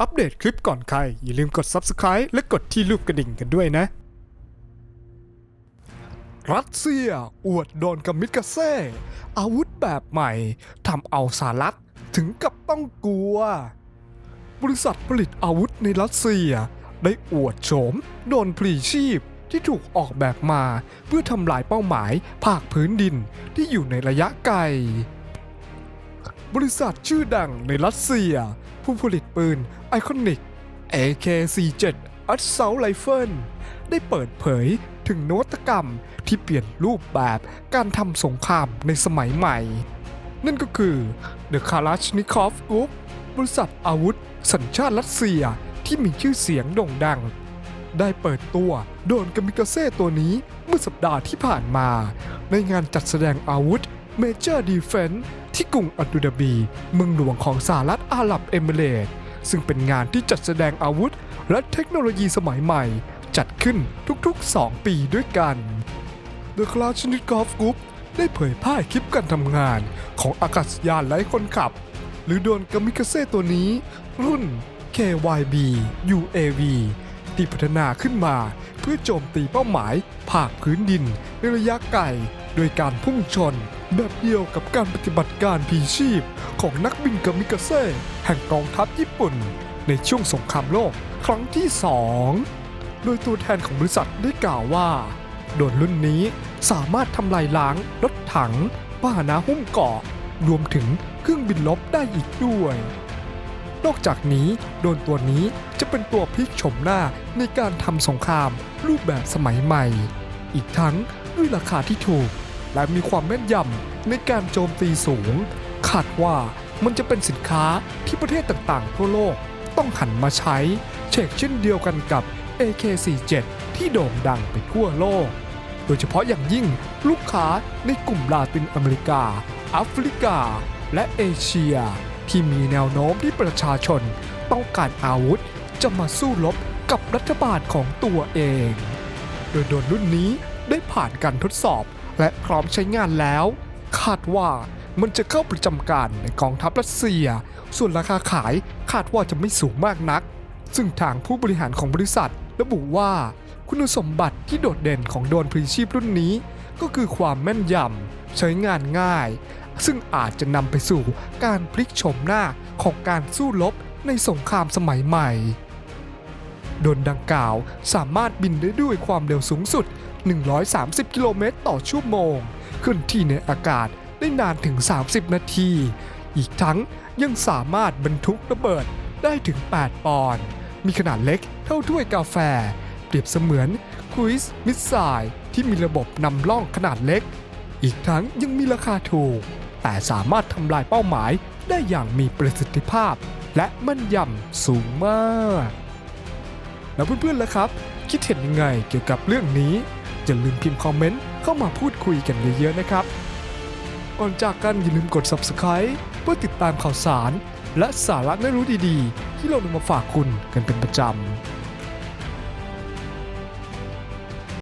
อัปเดตคลิปก่อนใคร อย่าลืมกด Subscribe และกดที่รูปกระดิ่งกันด้วยนะ รัสเซีย อวดโดนกับมิกาเซ่ อาวุธแบบใหม่ทำเอาสหรัฐถึงกับต้องกลัว บริษัทผลิตอาวุธในรัสเซีย ได้อวดโฉมโดนพลีชีพที่ถูกออกแบบมา เพื่อทำลายเป้าหมายภาคพื้นดินที่อยู่ในระยะไกล บริษัทชื่อดังในรัสเซีย ผู้ผลิตปืนไอคอนิก AK47 Assault Rifle ได้เปิดเผยถึงนวัตกรรมที่เปลี่ยนรูปแบบการทำสงครามในสมัยใหม่ นั่นก็คือ The Kalashnikov Group บริษัทอาวุธ สัญชาติรัสเซียที่มีชื่อเสียงโด่งดัง ได้เปิดตัวโดรนกามิกาเซ่ตัวนี้เมื่อสัปดาห์ที่ผ่านมา ในงานจัดแสดงอาวุธ Major Defense ที่กรุงอาบูดาบี เมืองหลวงของสหรัฐอาหรับเอมิเรตซึ่งเป็นงานที่จัดแสดงอาวุธ และเทคโนโลยีสมัยใหม่ จัดขึ้นทุกๆ 2 ปีด้วยกัน The Kalashnikov Group ได้เผยแพร่คลิปการทำงานของอากาศยานไร้คนขับ หรือโดรนกามิกาเซ่ตัวนี้ รุ่น KYB UAV ที่พัฒนาขึ้นมาเพื่อโจมตีเป้าหมายภาคพื้นดินในระยะไกล โดยการพุ่งชน แบบเดียวกับการปฏิบัติการพีชีพ ของนักบินกามิกาเซ่แห่งกองทัพญี่ปุ่น ในช่วงสงครามโลกครั้งที่2โดยตัวแทนของบริษัทได้กล่าวว่าโดรนรุ่นนี้สามารถทำลายล้างรถถังพาหนะหุ้มเกาะรวมถึงเครื่องบินลบได้อีกด้วย นอกจากนี้โดรนตัวนี้จะเป็นตัวพลิกโฉมหน้าในการทำสงครามรูปแบบสมัยใหม่ อีกทั้งด้วยราคาที่ถูก และมีความแม่นยำในการโจมตีสูง คาดว่ามันจะเป็นสินค้าที่ประเทศต่างๆ ทั่วโลกต้องหันมาใช้ เชกเช่นเดียวกันกับ AK47 ที่โด่งดังไปทั่วโลก โดยเฉพาะอย่างยิ่งลูกค้าในกลุ่มลาตินอเมริกาแอฟริกา และเอเชีย ที่มีแนวโน้มที่ประชาชนต้องการอาวุธจะมาสู้รบกับรัฐบาลของตัวเอง โดยโดนรุ่นนี้ได้ผ่านการทดสอบ และพร้อมใช้งานแล้ว คาดว่ามันจะเข้าประจำการในกองทัพรัสเซีย ส่วนราคาขายคาดว่าจะไม่สูงมากนัก ซึ่งทางผู้บริหารของบริษัทระบุว่า คุณสมบัติที่โดดเด่นของโดรนพรีชีพรุ่นนี้ ก็คือความแม่นยำใช้งานง่าย ซึ่งอาจจะนำไปสู่การพลิกโฉมหน้าของการสู้รบในสงครามสมัยใหม่ โดรนดังกล่าวสามารถบินได้ด้วยความเร็วสูงสุด 130 กิโลเมตรต่อชั่วโมง ขึ้นที่ในอากาศได้นานถึง 30 นาที อีกทั้งยังสามารถบรรทุกระเบิดได้ถึง 8 ปอนด์มีขนาดเล็กเท่าถ้วยกาแฟ เปรียบเสมือนครูซมิสไซล์ที่มีระบบนำล่องขนาดเล็ก อีกทั้งยังมีราคาถูก แต่สามารถทำลายเป้าหมายได้อย่างมีประสิทธิภาพ และมั่นยำสูงมาก แล้วเพื่อนๆล่ะครับ คิดเห็นยังไงเกี่ยวกับเรื่องนี้ อย่าลืมพิมพ์คอมเมนต์เข้ามาพูดคุยกันเยอะๆนะครับ ก่อนจากกันอย่าลืมกด Subscribe เพื่อติดตามข่าวสาร และสาระน่ารู้ดีๆ ที่เรานำมาฝากคุณกันเป็นประจำ